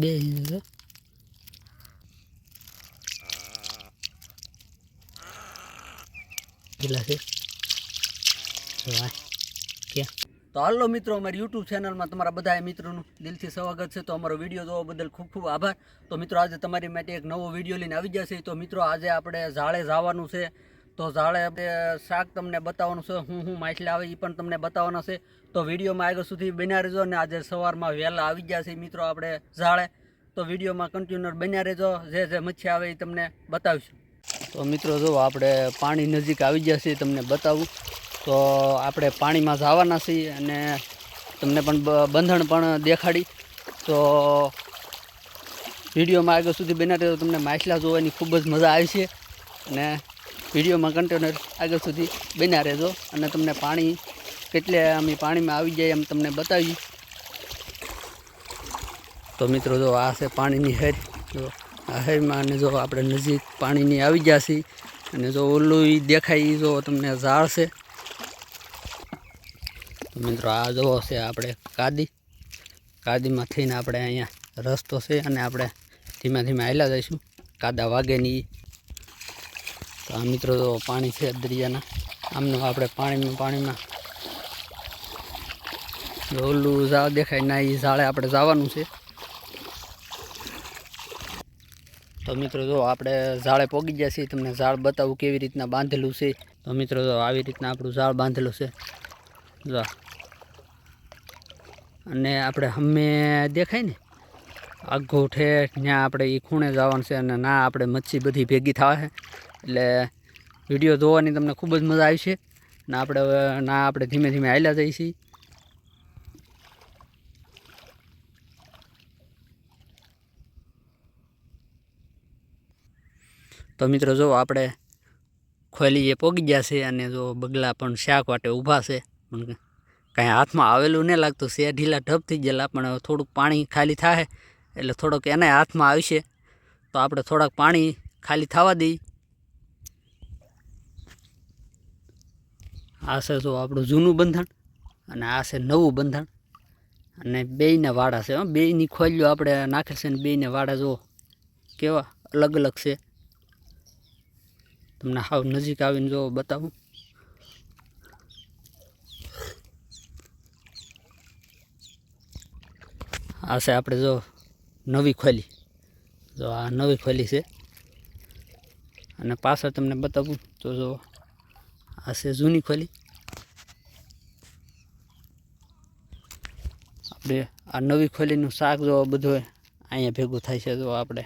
બે. કેટલા છે? વાહ ક્યાં તો હાલો મિત્રો અમારી યુટ્યુબ ચેનલમાં તમારા બધા મિત્રોનું દિલથી સ્વાગત છે. તો અમારો વીડિયો જોવા બદલ ખૂબ ખૂબ આભાર. તો મિત્રો આજે તમારી માટે એક નવો વીડિયો લઈને આવી જશે તો મિત્રો આજે આપણે ઝાડે જવાનું છે. તો ઝાડે આપણે શાક તમને બતાવવાનું છે, હું હું માછલી આવે એ પણ તમને બતાવવાના છે. તો વિડીયોમાં આગળ સુધી બન્યા રહેજો ને આજે સવારમાં વહેલા આવી ગયા છે મિત્રો આપણે ઝાડે. તો વિડીયોમાં કન્ટિન્યુઅર બન્યા રહેજો, જે જે મચ્છી આવે એ તમને બતાવીશું. તો મિત્રો જો આપણે પાણી નજીક આવી ગયા છીએ, તમને બતાવું. તો આપણે પાણીમાં જવાના છીએ અને તમને પણ બંધણ પણ દેખાડી. તો વિડીયોમાં આગળ સુધી બન્યા રહેજો, તમને માછલા જોવાની ખૂબ જ મજા આવી છે. અને વિડીયોમાં કન્ટેનર આગળ સુધી બન્યા રહેજો અને તમને પાણી કેટલે અમે પાણીમાં આવી જાય એમ તમને બતાવી તો મિત્રો જો આ છે પાણીની હેર. જો આ હેરમાં અને જો આપણે નજીક પાણીની આવી ગયા છીએ અને જો ઓલું દેખાય એ જો તમને ઝાડ છે. તો મિત્રો આ જોવો છે આપણે કાદી. કાદીમાં થઈને આપણે અહીંયા રસ્તો છે અને આપણે ધીમે ધીમે આવેલા જઈશું. કાદા વાગે નહીં તો આ મિત્રો તો પાણી છે દરિયાના. આમનું આપણે પાણીમાં પાણીમાં. ઓલું ઝાડ દેખાય ના એ ઝાડે આપણે જવાનું છે. તો મિત્રો જો આપણે ઝાડે પોગી ગયા છીએ, તમને ઝાડ બતાવું કેવી રીતના બાંધેલું છે. તો મિત્રો જો આવી રીતના આપણું ઝાડ બાંધેલું છે. જો. અને આપણે હમે દેખાય ને આઘો ઠેઠ ત્યાં આપણે એ ખૂણે જવાનું છે અને ના આપણે મચ્છી બધી ભેગી થવા છે એટલે વીડિયો જોવાની તમને ખૂબ જ મજા આવી છે. ના આપણે હવે, ના આપણે ધીમે ધીમે હાલ્યા જઈએ છીએ. તો મિત્રો જો આપણે ખોલીએ પોગી ગયા છે અને જો બગલા પણ શાક વાટે ઊભા છે. કાંઈ હાથમાં આવેલું નહીં લાગતું છે ઢીલા ઢબ થઈ ગયેલા, પણ થોડુંક પાણી ખાલી થાય એટલે થોડોક એને હાથમાં આવશે. તો આપણે થોડાક પાણી ખાલી થવા દઈએ. આ છે જો આપણું જૂનું બંધણ અને આ છે નવું બંધણ અને બેયના વાડા છે બેયની ખોલ્યો આપણે નાખેલ છે ને બેયને વાડા જો કેવા અલગ અલગ છે. તમને હાવ નજીક આવીને જો બતાવું. આ છે આપણે જો નવી ખોલી. જો આ નવી ખોલી છે. અને પાછળ તમને બતાવું તો જો આ છે જૂની ખોલી. આપણે આ નવી ખોલીનું શાક જો બધું અહીંયા ભેગું થાય છે જો આપણે.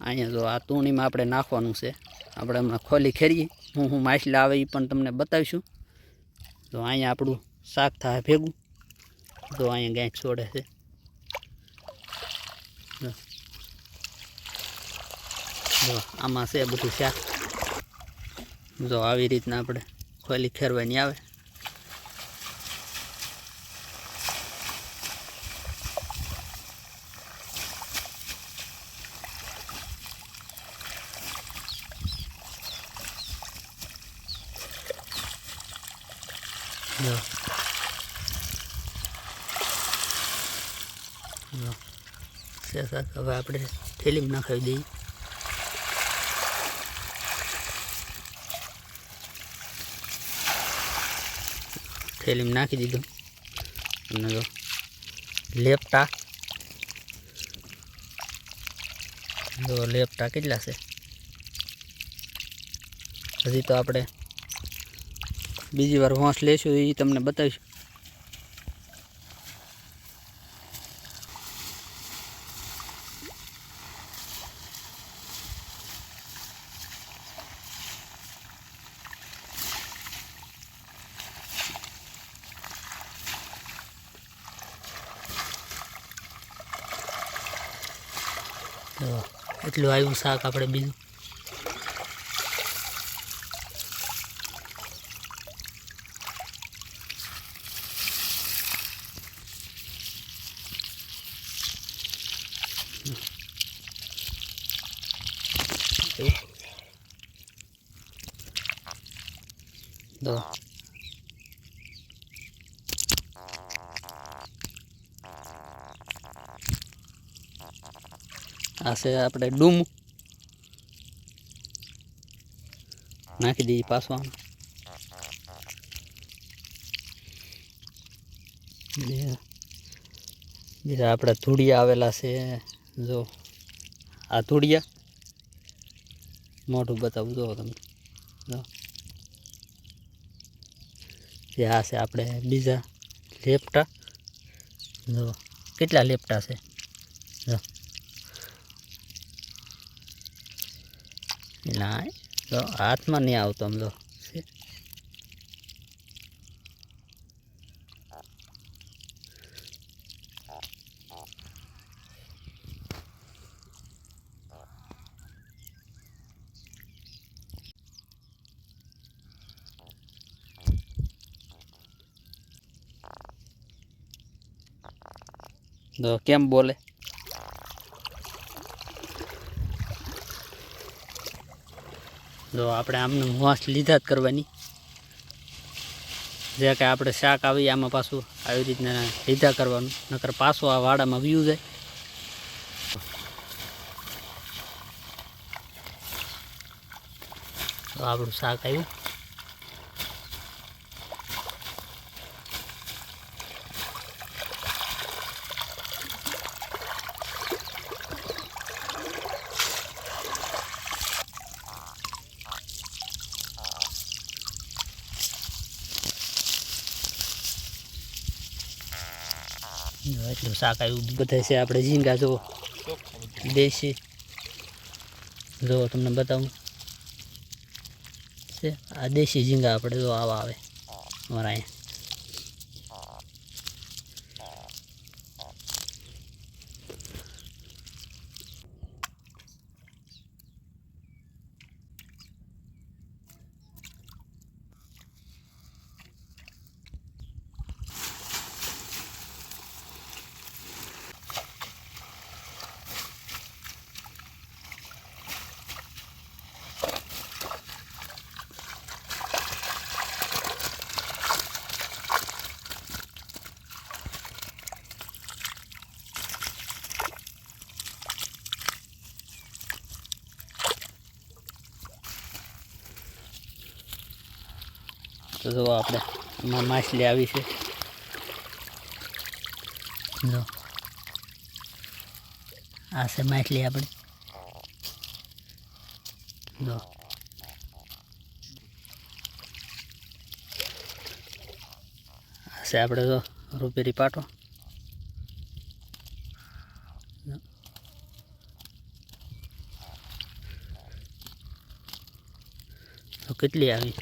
અહીંયા જો આ તૂણીમાં આપણે નાખવાનું છે. આપણે હમણાં ખોલી ખેરીએ. હું હું માછલા આવે એ પણ તમને બતાવીશું. તો અહીંયા આપણું શાક થાય ભેગું. તો અહીંયા ગાંઠ છોડે છે. જો. આમાં છે બધું શાક. જો આવી રીતના આપણે ખોલી ખેરવાની આવે. જો શાક હવે આપણે થેલીમાં નાખાવી દઈએ. થેલીમાં નાખી દીધું. અને જો, લેપટા. જો, લેપટા કેટલા છે? હજી તો આપણે બીજી વાર વાંસ લેશું એ તમને બતાવીશ. એટલું આવ્યું શાક આપણે બીજું. જો આ છે આપણે ડૂમ. નાખી દઈએ પાછો આમ. બીજા આપણા ધૂળિયા આવેલા છે. જો, આ ધૂળિયા. મોઢું બતાવું, જો તમે. જો. જે આ છે આપણે બીજા લેપટા. જો, કેટલા લેપટા છે? જો. ના હાથમાં નહીં આવતો આમ જો છે. તો કેમ બોલે? જો આપણે આમને વાંસ લીધા જ કરવાની. જે કે આપણે શાક આવી આમાં પાછું આવી રીતના લીધા કરવાનું. નકર પાછો આ વાડામાં વ્યૂ જાય. તો આપણું શાક આવ્યું જો એટલું શાક આવ્યું બધા. છે આપણે ઝીંગા જો દેશી. જો તમને બતાવું. છે, આ દેશી ઝીંગા આપણે જો આવા આવે. અમારા અહીંયા. તો જો આપણે એમાં માછલી આવી છે. જો. આ છે માછલી આપણી. જો. આ છે આપણે જો રૂપેરી પાટો. કેટલી આવી?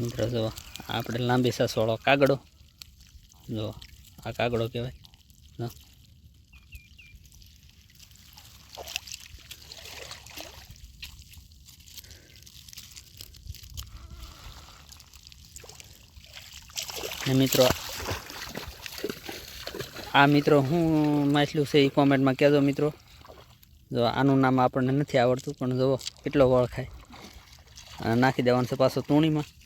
મિત્રો, જો આપણે લાંબી સસવાળો કાગડો. જો આ કાગડો કહેવાય. ને મિત્રો, આ મિત્રો હું માછલું છે એ કોમેન્ટમાં કહેજો મિત્રો. જો આનું નામ આપણને નથી આવડતું, પણ જુઓ કેટલો વળખાય. અને નાખી દેવાનું છે પાછો તૂણીમાં.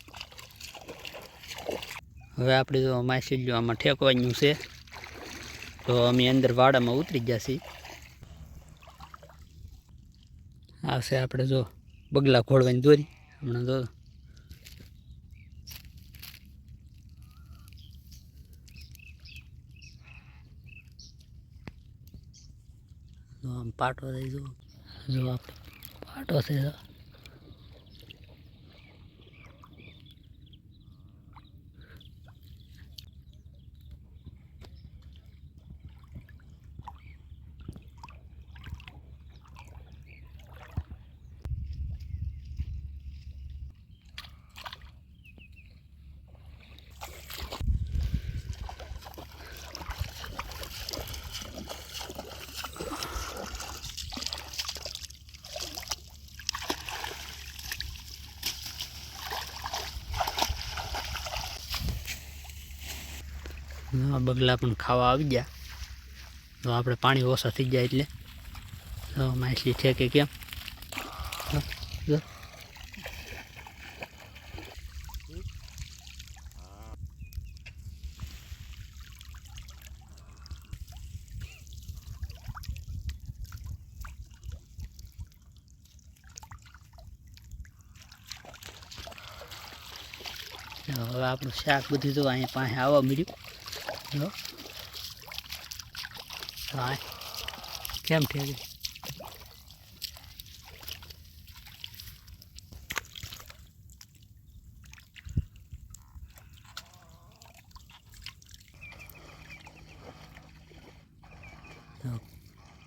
હવે આપણે જો માસી જો આમાં ઠેકવાનું છે, તો અમે અંદર વાડામાં ઉતરી ગયા છીએ. આવશે આપણે જો બગલા ખોળવાની દોરી. હમણાં જો આમ પાટો થઈ જો. જો આપણે પાટો છે. બગલા પણ ખાવા આવી ગયા. તો આપણે પાણી ઓછા થઈ જાય એટલે. તો માછલી છે કે કેમ? હવે આપણું શાક બધું તો અહીંયા પાસે આવવા મળ્યું. જો હા કેમ તો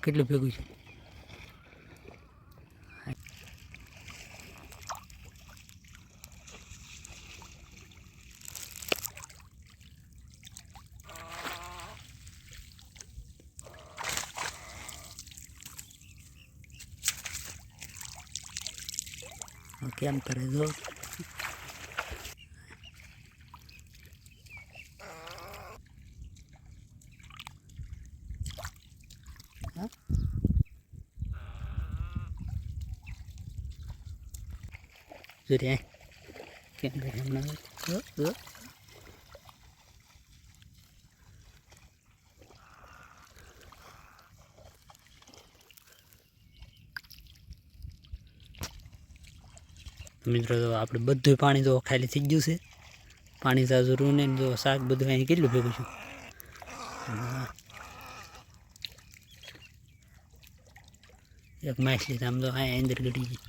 કેટલું ભેગું છે હવે કેમ કરે જો હા? જો રે કેમ કરે હમણાં જો, જો. મિત્રો, તો આપણે બધું પાણી તો ખાલી થઈ ગયું છે. પાણી તાજું રૂ ને જો શાક બધું અહીં કેટલું ભેગું છું? હા. એક માછલી તો આમ તો અહીં અંદર ગડી ગઈ.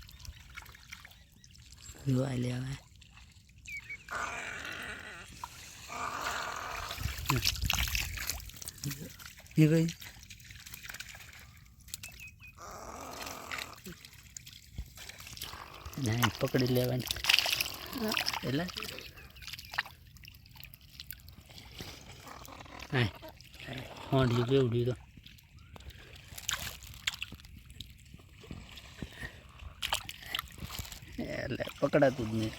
જો આ લે હવે. એ કઈ ના પકડી લેવાની. એટલે? હા. હોંડ્યું કેવડ્યું તો એટલે પકડાતું જ નહીં.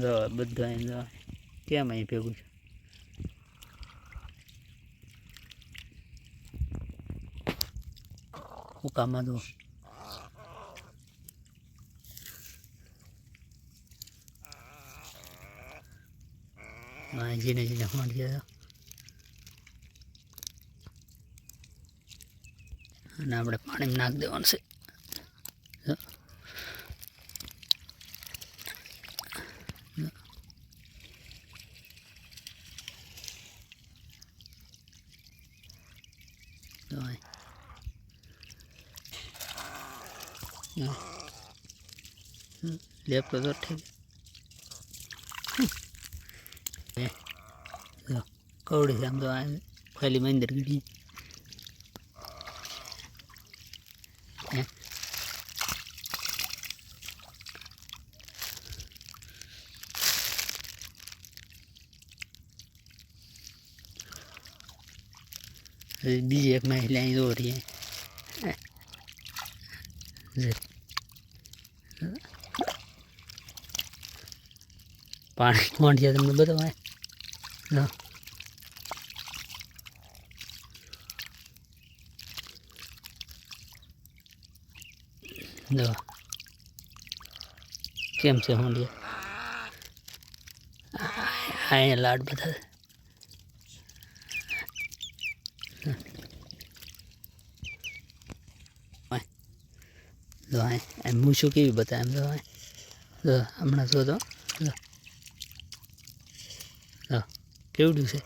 જો બધા અહીં જો કેમ અહીં ભેગું છે? હુકામાં તો હા જીને જીને હોંડી અને આપણે પાણીમાં નાખી દેવાનું છે જો. જો. જો અહીં. જો. હમ, લેપટોપ તો ઠીક એ, જો કવડી છે આમ તો ખાલી મંદિર હવે બીજી એક મહિલા અહીં દોરી પાણી કોણ છે તમને બતાવાય જો જો કેમ છે હોંડિયા? અહીંયા લાડ બધા. જો આ એમ મૂછું કેવી બતાવે એમ જો આ. જો, હમણાં જો તો જો. કેવડું છે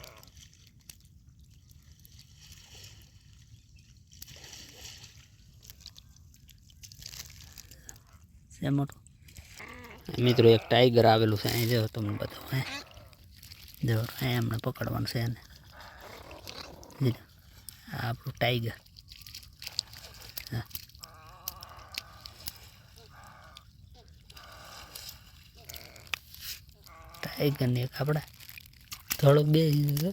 મિત્રો એક ટાઈગર આવેલું છે અહીં જો તમને બતાવો હે. જો અહીં એમને પકડવાનું છે એને. આપણું ટાઈગર હા. ટાઈગર એક આપણે થોડોક બે છે.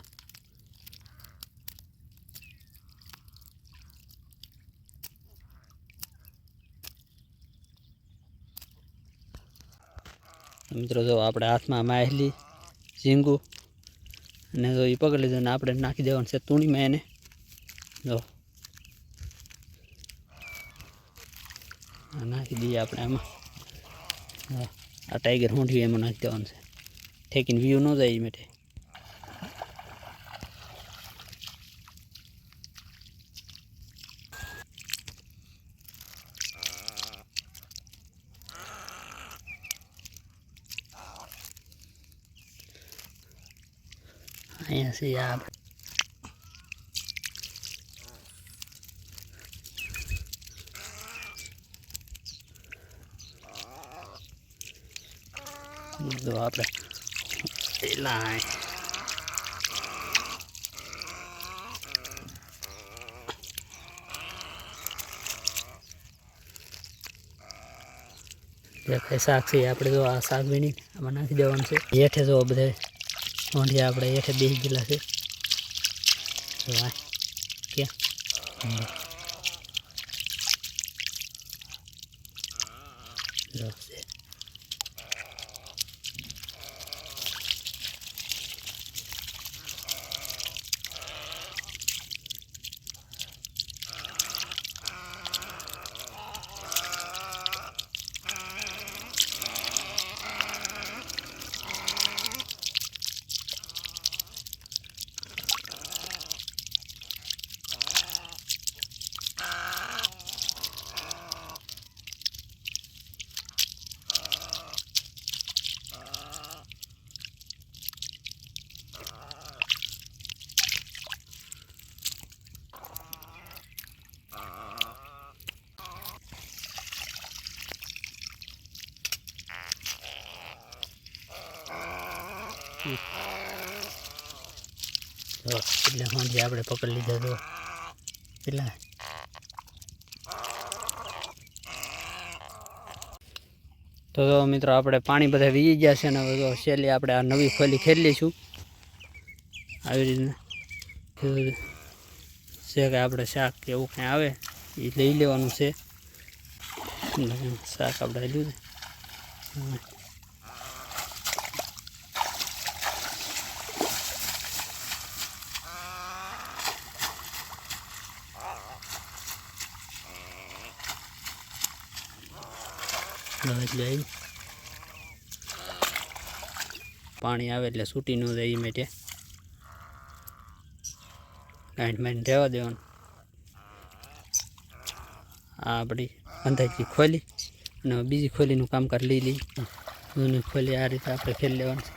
મિત્રો, જો આપણે હાથમાં માહેલી, ઝીંગું અને જો એ પકડી લીધું ને આપણે નાખી દેવાનું છે તુણીમાં એને. જો. આ નાખી દઈએ આપણે આમાં. હા આ ટાઈગર હોંઠી એમાં નાખી દેવાનું છે. ઠેકીને વ્યૂ ન જાય એ માટે. અહીંયા છે આ જો આપણે જે કંઈ શાક છે આપણે જો આ શાક બની આમાં નાખી દેવાનું છે હેઠે જો બધે મોઢિયા આપણે એઠે બેસી ગયેલા છે. ક્યાં? જો, એટલે હોંજી આપણે પકડી લીધા તો પેલા તો મિત્રો, આપણે પાણી બધા વીજી ગયા છે ને હવે તો છેલ્લે આપણે આ નવી ખોલી લઈશું આવી રીતના. છે કે આપણે શાક કે એવું કાંઈ આવે, એ લઈ લેવાનું છે. શાક આપણે લીધું હા. એટલે પાણી આવે એટલે છૂટી ન જાય માટે. ગાંઠ મારીને રહેવા દેવાનું. આ આપણી અંદાજી ખોલી અને બીજી ખોલીનું કામકાજ લઈ લઈ જૂની ખોલી આ રીતે આપણે ખેલી લેવાનું.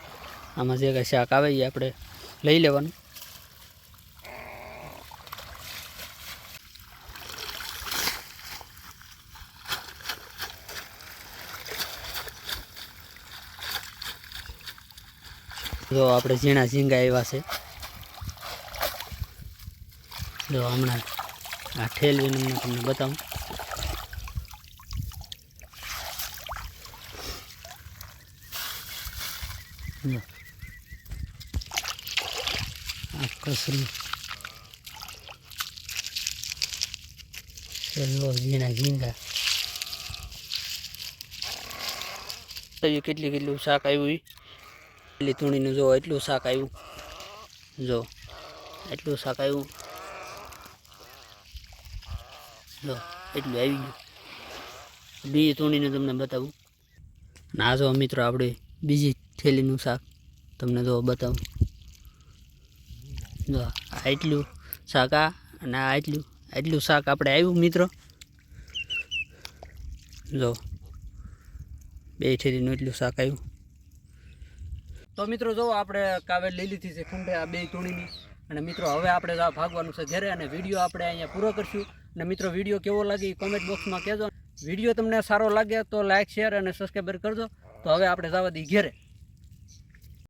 આમાં જે કાંઈ શાક આવે એ આપણે લઈ લેવાનું. જો આપણે ઝીણા ઝીંગા આવ્યા છે. જો હમણાં આ ઠેલવીને હું તમને બતાવું. આ કસરી. જો ઝીણા ઝીંગા. કેટલી કેટલું શાક આવ્યું તુણીનું જો એટલું શાક આવ્યું. જો, એટલું શાક આવ્યું. જો, એટલું આવી ગયું. બીજી તૂણીનું તમને બતાવું. ના જો મિત્રો આપણે બીજી થેલીનું શાક તમને જો બતાવું. જો, આ એટલું શાક આ અને આ એટલું એટલું શાક આપણે આવ્યું મિત્રો. જો, બે થેલીનું એટલું શાક આવ્યું. તો મિત્રો જો આપણે કાવેર લઈ લીધી છે ખૂંડે આ બે તૂણીની. અને મિત્રો, હવે આપણે ભાગવાનું છે ઘરે અને વીડિયો આપણે અહીંયા પૂરો કરશું. અને મિત્રો, વીડિયો કેવો લાગે એ કોમેન્ટ બોક્સમાં કહેજો. વીડિયો તમને સારો લાગે તો લાઇક શેર અને સબસ્ક્રાઈબર કરજો. તો હવે આપણે જવા દઈએ ઘેરે.